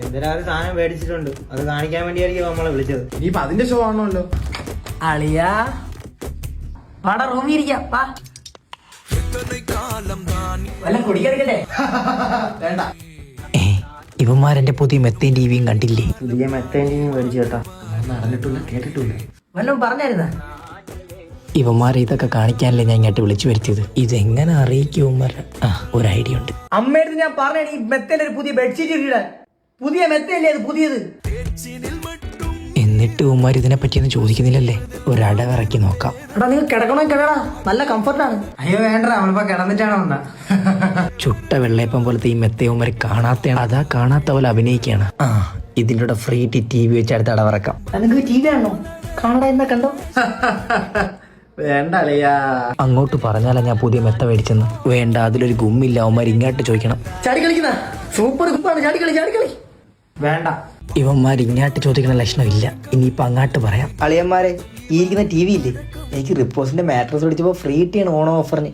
എന്തിനാ ഒരു സാധനം മേടിച്ചിട്ടുണ്ട്? അത് കാണിക്കാൻ വേണ്ടിയായിരിക്കും നമ്മളെ വിളിച്ചത്. ഇനിയിപ്പൊ അതിന്റെ ഷോ ആണല്ലോ. അളിയാ. വാടാ റൂമിൽ ഇരിക്കാം. വാ. വല്ല കുടിക്കെടുക്കട്ടെ വേണ്ട. ഇവന്മാരെന്റെ പുതിയ മെത്തേൻ ടിവിയും കണ്ടില്ലേ? പുതിയ മെത്തേന്റെയും മേടിച്ചു കേട്ടോ. നടന്നിട്ടില്ല കേട്ടിട്ടില്ല. വല്ലതും പറഞ്ഞായിരുന്ന? ഇവന്മാരെ ഇതൊക്കെ കാണിക്കാനല്ലേ ഞാൻ ഇങ്ങോട്ട് വിളിച്ചു വരുത്തിയത്. ഇതെങ്ങനെ അറിയിക്കും ഇവന്മാരെ? ആ ഒരു ഐഡിയ ഉണ്ട്. അമ്മയുടെ ഞാൻ പറഞ്ഞു ഈ മെത്തേന്റെ ഒരു പുതിയ ബെഡ്ഷീറ്റ് ഇടാൻ പുതിയ മെത്തല്ലേ അത് പുതിയത്? എന്നിട്ട് ഉമ്മാർ ഇതിനെ പറ്റിയൊന്നും ചോദിക്കുന്നില്ലല്ലേ ഒരടവിറക്കി നോക്കാം. എടാ നിങ്ങൾ കിടക്കണോ കിടടാ നല്ല കംഫർട്ടാണ്. അയ്യോ വേണ്ട നമ്മളിപ്പോ കിടന്നിട്ടാണ് വന്ന? ചുട്ട വെള്ളയപ്പം പോലത്തെ ഈ മെത്ത ഉമ്മാർ കാണാത്തയാണ്. അതാ കാണാത്ത പോലെ അഭിനയിക്കുകയാണ്. ആ. ഇതിന്റെ കൂടെ ഫ്രീ ടി ടി വി വെച്ച് അടുത്ത് അടവിറക്കാം നിനക്ക് ടി വി ആണോ കാണടാ എന്നാ കണ്ടോ? വേണ്ട അങ്ങോട്ട് പറഞ്ഞാലാ ഞാൻ പുതിയ മെത്ത മേടിച്ചെന്ന്. വേണ്ട അതിലൊരു ഗുമ്മില്ല. അവന്മാർ ഇങ്ങോട്ട് ചോദിക്കണം. ചാടി കളിക്കുന്ന? സൂപ്പർ കുപ്പാണ് ചാടി കളി ചാടി കളി. വേണ്ട. ഇവന്മാർ ഇങ്ങോട്ട് ചോദിക്കുന്ന ലക്ഷണം ഇല്ല. ഇനിയിപ്പോ അങ്ങോട്ട് പറയാം. അളിയന്മാരെ ഈ ഇരിക്കുന്ന ടി വി ഇല്ലേ? എനിക്ക് റിപ്പോസിന്റെ മാട്രസ് പിടിച്ചപ്പോ ഫ്രീ കിട്ടിയാണ് ഓണം ഓഫറിന്